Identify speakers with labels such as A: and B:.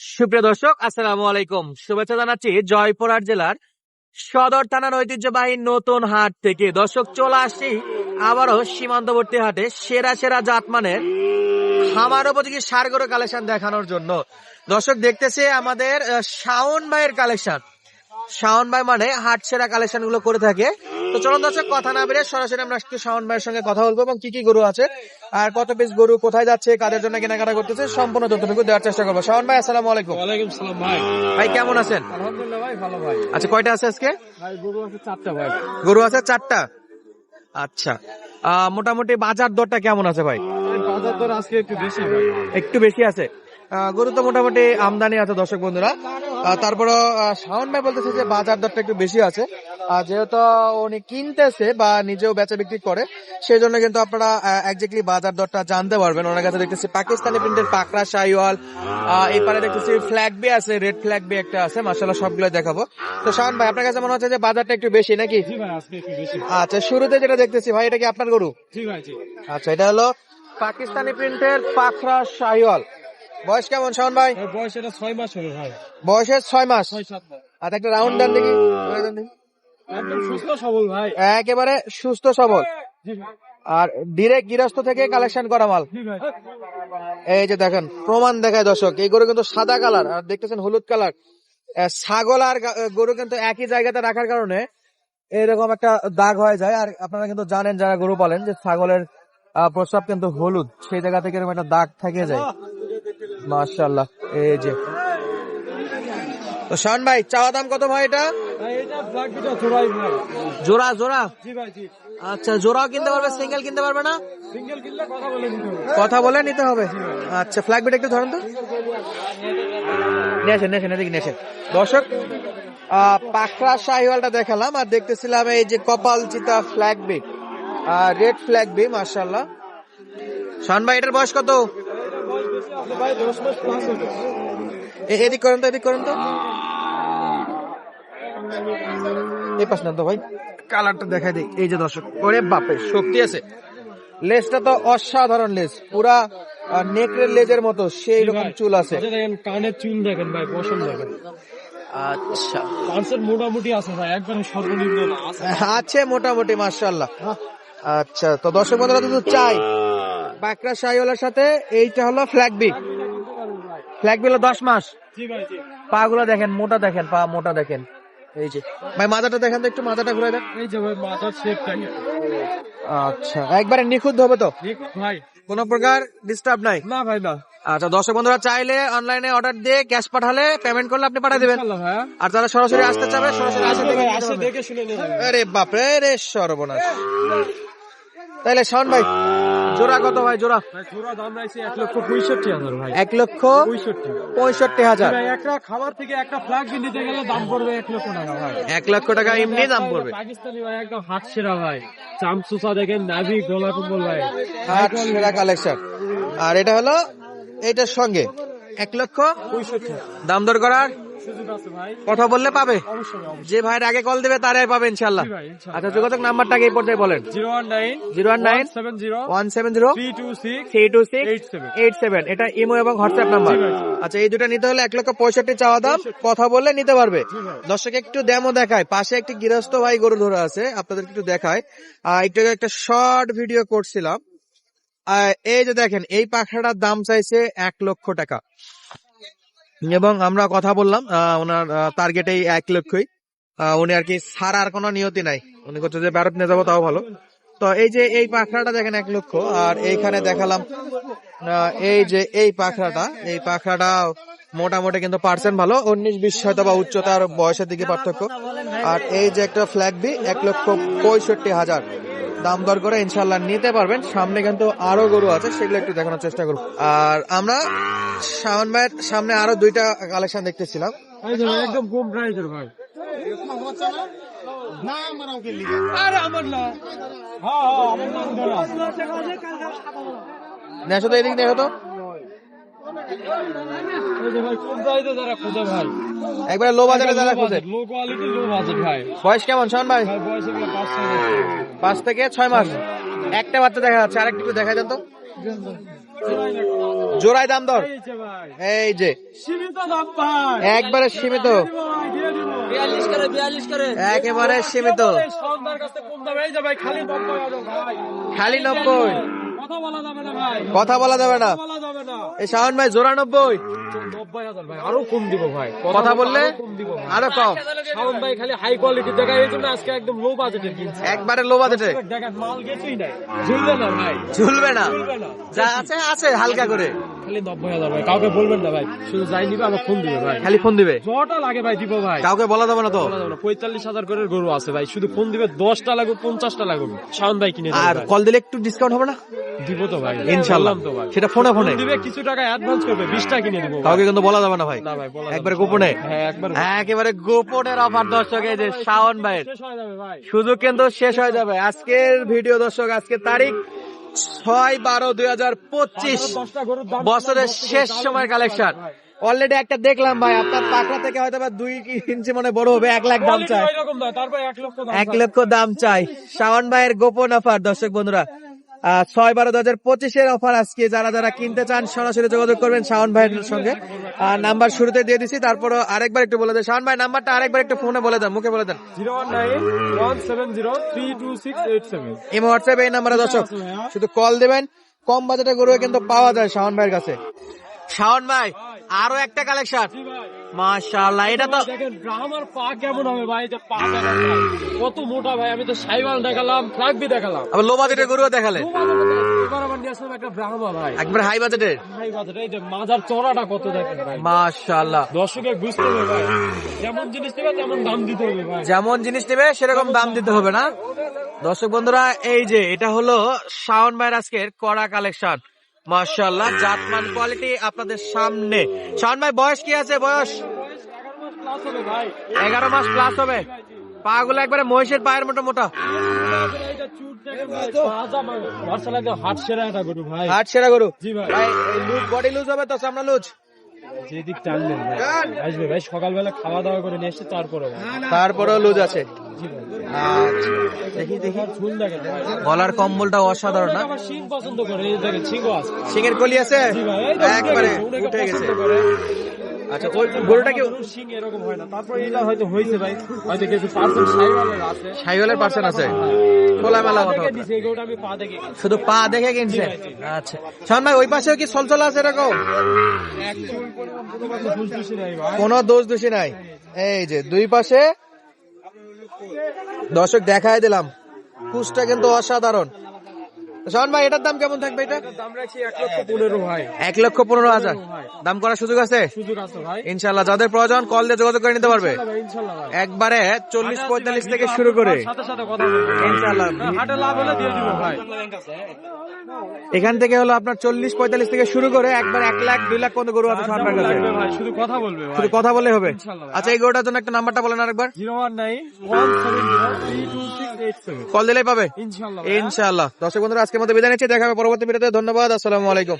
A: সুপ্রিয় দর্শক, আসসালামু আলাইকুম। শুভেচ্ছা জানাচ্ছি জয়পুরহাট জেলার সদর থানার ঐতিহ্যবাহী নতুন হাট থেকে। দর্শক, চলে আসছি আবারও সীমান্তবর্তী হাটে সেরা সেরা জাতমানের খামার উপযোগী সার গরু কালেকশন দেখানোর জন্য। দর্শক, দেখতেছে আমাদের শাওন ভাইয়ের কালেকশন। শাওন ভাই মানে হাট সেরা কালেকশনগুলো করে থাকে। তো চলুন দর্শক কথা না বেরিয়ে সরাসরি আমরা একটু শাওন ভাইয়ের সঙ্গে কথা বলব এবং কি কি গরু আছে আর কত পিস গরু কোথায় যাচ্ছে কাদের জন্য কেনাকাটা করতেছে সম্পূর্ণ তথ্যটুকু দেওয়ার চেষ্টা করব। শাওন ভাই আসসালামু আলাইকুম।
B: ওয়ালাইকুম সালাম ভাই।
A: ভাই কেমন আছেন?
B: আলহামদুলিল্লাহ ভাই ভালো ভাই।
A: আচ্ছা কয়টা আছে আজকে?
B: ভাই গরু আছে চারটা ভাই।
A: গরু আছে চারটা? আচ্ছা। আহ, মোটামুটি বাজার দরটা কেমন আছে ভাই
B: বাজার দর আজকে একটু বেশি ভাই।
A: একটু বেশি আছে? গরু তো মোটামুটি আমদানি আছে দর্শক বন্ধুরা। তারপরে শাওন ভাই বলতেছে যে বাজার দরটা একটু বেশি আছে। আর যেহেতু উনি কিনতেছে বা নিজেও বেচা বিক্রি করে সেই জন্য কিন্তু আপনারা একজাক্টলি বাজার দরটা জানতে পারবেন। ওনার কাছে দেখতেছি পাকিস্তানি প্রিন্টের পাকড়া শাইওয়াল এই পারে দেখতেছি ফ্ল্যাগ বি আছে রেড ফ্ল্যাগ বি একটা আছে মাসাল্লাহ সবগুলো দেখাবো। তো শাওন ভাই আপনার কাছে মনে হচ্ছে যে বাজারটা একটু বেশি নাকি? আচ্ছা শুরুতে যেটা দেখতেছি ভাই এটা কি আপনার গরু? আচ্ছা এটা হলো পাকিস্তানি প্রিন্টের পাখরা শাহিওয়াল বয়স কেমন শাওন ভাই?
B: বয়স এটা ছয় মাস হলো ভাই।
A: বয়সের ছয় মাস। আর একটা রাউন্ড ডান দেখি।
B: সুস্থ সবল ভাই।
A: একেবারে সুস্থ সবল। আর ডিরেক্ট থেকে কালেকশন করা মাল। এই যে দেখেন প্রমাণ দেখায় দর্শক এই গরু কিন্তু সাদা কালার আর দেখতেছেন হলুদ কালার ছাগল আর গরু কিন্তু একই জায়গাতে রাখার কারণে এরকম একটা দাগ হয়ে যায়। আর আপনারা কিন্তু জানেন যারা গরু পালেন যে ছাগলের প্রস্রাব কিন্তু হলুদ সেই জায়গা থেকে এরকম একটা দাগ থেকে যায়। মার্শাল্লাহ এই যে। তো শান ভাই চাওয়া দাম কত ভাই এটা?
B: বিটা
A: জোড়া জোড়া? আচ্ছা জোড়াও কিনতে পারবে সিঙ্গেল কিনতে পারবে না?
B: কথা বলে নিতে হবে।
A: আচ্ছা ফ্ল্যাগ বিট একটু ধরেন তো। নেছেন নেছেন এদিকে নেছেন দর্শক পাখরা শাহিওয়ালটা দেখালাম আর দেখতেছিলাম এই যে কপাল চিতা ফ্ল্যাগ বি রেড ফ্ল্যাগ বি মার্শাল্লাহ শান ভাই এটার বয়স কত? এদিক করেন তো এদিক করেন তো। এই পাশ না তো ভাই। কালারটা দেখাই দিই। এই যে দর্শক ওরে বাপে শক্তি আছে। লেজটা তো অসাধারণ লেজ পুরা নেকড়ের লেজের মতো সেই রকম চুল আছে।
B: দেখেন কানের চুল দেখেন ভাই পশম দেখেন।
A: আচ্ছা।
B: পাঁচের মোটামুটি আছে ভাই একবারে সর্বনিম্ন আছে।
A: মোটামুটি মার্শাল্লাহ আচ্ছা তো দর্শক বন্ধুরা যদি চাই। বাকরা শাহিওয়ালার সাথে এইটা হলো ফ্ল্যাগ বি ফ্ল্যাগ বি হলো দশ মাস। পা গুলো দেখেন মোটা দেখেন পা মোটা দেখেন। এই যে। ভাই মাথাটা দেখেন তো একটু মাথাটা ঘুরে দেন।
B: এই যে ভাই মাথার শেপ দেখেন
A: আচ্ছা একবারে নিখুঁত হবে তো?
B: ভাই।
A: কোনো প্রকার ডিস্টার্ব নাই?
B: না ভাই না।
A: আচ্ছা দর্শক বন্ধুরা চাইলে অনলাইনে অর্ডার দিয়ে ক্যাশ পাঠালে পেমেন্ট করলে আপনি পাঠিয়ে দেবেন। আর যারা সরাসরি আসতে চাবে সরাসরি আসে দেখে
B: শুনে
A: আরে বাপরে রে সর্বনাশ। তাইলে শাওন ভাই জোড়া কত ভাই জোড়া?
B: জোড়া দাম রাখছে এক লক্ষ পঁয়ষট্টি হাজার ভাই।
A: এক লক্ষ
B: পঁয়ষট্টি।
A: পঁয়ষট্টি হাজার।
B: একটা খাবার থেকে একটা ফ্ল্যাগ নিতে গেলে দাম পড়বে এক লক্ষ টাকা ভাই।
A: এক লক্ষ টাকা এমনি দাম পড়বে।
B: পাকিস্তানি ভাই একদম হাট সেরা ভাই। চামচুসা দেখেন নাভি গলা কুম্বল ভাই।
A: হাট সেরা কালেকশন আর এটা হলো এটার সঙ্গে এক লক্ষ
B: পঁয়ষট্টি।
A: দাম দর করার? কথা বললে পাবে। যে ভাইয়ের আগে কল দেবে তারাই পাবে ইনশাল্লাহ। আচ্ছা যোগাযোগ নাম্বারটাকে এই পর্যায়ে বলেন।
B: Zero one nine
A: zero one nine
B: seven zero
A: one seven zero
B: three two six
A: three two six
B: eight seven.
A: Eight seven. এটা ইমো এবং হোয়াটসঅ্যাপ নাম্বার। আচ্ছা এই দুটো নিতে হলে এক লক্ষ পঁয়ষট্টি চাওয়া দাম কথা বললে নিতে পারবে। দর্শক একটু ডেমো দেখায়। পাশে একটি গৃহস্থ ভাই গরু ধরে আছে আপনাদের একটু দেখায়। একটু একটা শর্ট ভিডিও করছিলাম। এই যে দেখেন এই পাখাটার দাম চাইছে এক লক্ষ টাকা। এবং আমরা কথা বললাম ওনার টার্গেট এই এক লক্ষই। উনি আর কি ছাড়ার কোনো নিয়তি নাই। উনি করছে যে ভারত নিয়ে যাব, তাও ভালো। তো এই যে এই পাখরাটা দেখেন এক লক্ষ, আর এইখানে দেখালাম এই যে এই পাখরাটা এই পাখরাটা মোটামুটি কিন্তু পার্সেন্ট ভালো, উনিশ, বিশ হয়তো বা উচ্চতার বয়সের দিকে পার্থক্য। আর এই যে একটা ফ্ল্যাগ বি এক লক্ষ পঁয়ষট্টি হাজার। দাম দর করে ইনশাল্লাহ নিতে পারবেন। সামনে কিন্তু আরও গরু আছে সেগুলো একটু দেখানোর চেষ্টা করব। আর আমরা শাওন ভাইয়ের সামনে আরও দুইটা কালেকশন দেখতেছিলাম।
B: একদম কম প্রাইসের ভাই। হ্যাঁ হ্যাঁ
A: নেশো তো এদিক দেখো তো একবারে লো বাজারে যারা খোঁজে।
B: লো কোয়ালিটি লো বাজেট ভাই।
A: বয়স কেমন শাওন ভাই?
B: বয়স পাঁচ।
A: থেকে ছয় মাস। একটা বাচ্চা দেখা যাচ্ছে আরেকটু একটু দেখা যান তো। জোড়ায় দাম দর।
B: এই যে
A: একবারে সীমিত। একেবারে সীমিত।
B: খালি নব্বই। কথা বলা যাবে না
A: এই শাহন ভাই জোড়া নব্বই
B: নব্বই হাজার ভাই আরও কম দিব ভাই।
A: কথা বললে
B: আরও কম শাহন ভাই। খালি হাই কোয়ালিটি দেখায় এই জন্য আজকে একদম লো বাজেটের কিনছে।
A: একবারে লো বাজেটে
B: দেখেন মাল গেছেই ঝুলবে না ভাই।
A: ঝুলবে না। যা আছে আছে হালকা করে।
B: খালি নব্বই হাজার ভাই। কাউকে বলবেন না ভাই। শুধু যাই নিবে আমার ফোন দিবে ভাই।
A: খালি ফোন দিবে?
B: লাগে ভাই দিব ভাই।
A: কাউকে বলা যাবে না তো?
B: বলা যাবে না, পঁয়তাল্লিশ হাজার করে গরু আছে ভাই। শুধু ফোন দিবে দশটা লাগবে পঞ্চাশটা লাগবে শাওন ভাই কিনে
A: আর কল দিলে একটু ডিসকাউন্ট হবে না?
B: দিব তো ভাই।
A: ইনশাল্লাহ।
B: তো ভাই।
A: সেটা ফোনে ফোনে।
B: দিবে কিছু টাকা অ্যাডভান্স করবে বিশটা কিনে দিব
A: কাউকে কিন্তু বলা যাবে না ভাই।
B: না ভাই বলা
A: একবারে গোপনে।
B: হ্যাঁ একবার
A: একেবারে গোপনের অফার দর্শক এই যে শাওন ভাইয়ের।
B: শেষ হয়ে যাবে ভাই।
A: সুযোগ কিন্তু শেষ হয়ে যাবে। আজকের ভিডিও দর্শক আজকের তারিখ ছয় বারো দুই হাজার পঁচিশ বছরের শেষ সময় কালেকশন অলরেডি একটা দেখলাম ভাই আপনার পাকড়া থেকে হয়তো বা দুই ইঞ্চি মনে বড় হবে এক লাখ দাম চাই।
B: এক লক্ষ দাম
A: চাই। শাওন ভাইয়ের গোপন অফার দর্শক বন্ধুরা ছয় বারো দু হাজার পঁচিশের অফার আজকে। যারা যারা কিনতে চান সরাসরি যোগাযোগ করবেন শাওন ভাইয়ের সঙ্গে। আর নাম্বার শুরুতে দিয়ে দিছি তারপর আরেকবার একটু বলে দেন। শাওন ভাই নাম্বারটা আরেকবার একটু ফোনে বলে দেন মুখে বলে দেন।
B: জিরো
A: এই হোয়াটসঅ্যাপ এই নাম্বারে দর্শক শুধু কল দেবেন। কম বাজেটে গরু কিন্তু পাওয়া যায় শাওন ভাইয়ের কাছে। শাওন ভাই আরও একটা কালেকশন মাশাআল্লাহ এটা তো
B: দেখেন ব্রাহ্মার পা কেমন হবে ভাই যে পা কত মোটা ভাই আমি তো সাইবাল দেখালাম দেখালাম।
A: আবার লো বাজেটের গরুও দেখালে
B: এবার আমার নিয়ে আসলাম একটা ব্রাহ্মা ভাই।
A: একবার হাই বাজেটের
B: বাজার এই যে মাজার চড়াটা কত দেখেন ভাই।
A: মাশাআল্লাহ।
B: দর্শকের বুঝতে হবে ভাই যেমন জিনিস নেবে তেমন দাম দিতে হবে ভাই।
A: যেমন জিনিস নেবে সেরকম দাম দিতে হবে না। দর্শক বন্ধুরা এই যে এটা হলো শাওন ভাইয়ের আজকের কড়া কালেকশন মাশাআল্লাহ জাতমান কোয়ালিটি আপনাদের সামনে। শাওন ভাই বয়স কি আছে? বয়স? এগারো মাস প্লাস হবে। পা গুলো একবারে মহিষের পায়ের মতো মোটা।
B: হাট সেরা গরু। ভাই।
A: লুজ বডি লুজ হবে তো সামনে লুজ
B: যেদিক টানলেন আসবে ভাই সকালবেলা খাওয়া দাওয়া করে নিয়ে এসছে তারপরে
A: তারপরেও লুজ আছে। দেখি দেখি। গলার কম্বলটা অসাধারণ না?
B: আছে
A: সিংহের কলি আছে? একবারে
B: উঠে
A: গেছে।
B: পছন্দ
A: আচ্ছা
B: আছে।
A: পার্সেন্ট। শুধু পা দেখে কিনছে? আচ্ছা। ওই পাশেও কি আছে
B: কোনো
A: দোষ দোষী নাই। এই যে, দুই পাশে দর্শক দেখায় দিলাম। কুচটা কিন্তু অসাধারণ। শোন ভাই এটার দাম কেমন থাকবে এটা?
B: দাম রাখছি এক লক্ষ পনেরো ভাই।
A: এক লক্ষ পনেরো হাজার। দাম করার সুযোগ আছে?
B: সুযোগ আছে ভাই।
A: ইনশাল্লাহ যাদের প্রয়োজন কল দিয়ে যোগাযোগ করে নিতে পারবে।
B: ইনশাল্লাহ ইনশাল্লাহ
A: একবারে চল্লিশ পঁয়তাল্লিশ থেকে শুরু করে। ইনশাল্লাহ। এখান থেকে হলো আপনার চল্লিশ পঁয়তাল্লিশ থেকে শুরু করে একবার এক লাখ দুই লাখ পর্যন্ত গরু আছে কাছে।
B: শুধু কথা বলবে
A: শুধু কথা বলে হবে। আচ্ছা এই গরুটার জন্য একটা নাম্বারটা বলেন আরেকবার।
B: Zero one nine one seven zero three two six eight seven.
A: Call দিলেই পাবে।
B: ইনশাল্লাহ ভাই।
A: ইনশাআল্লাহ দর্শক বন্ধুরা আজকের মতো বিদায় নিচ্ছি দেখা হবে পরবর্তী ভিডিওতে। ধন্যবাদ আসসালামু আলাইকুম।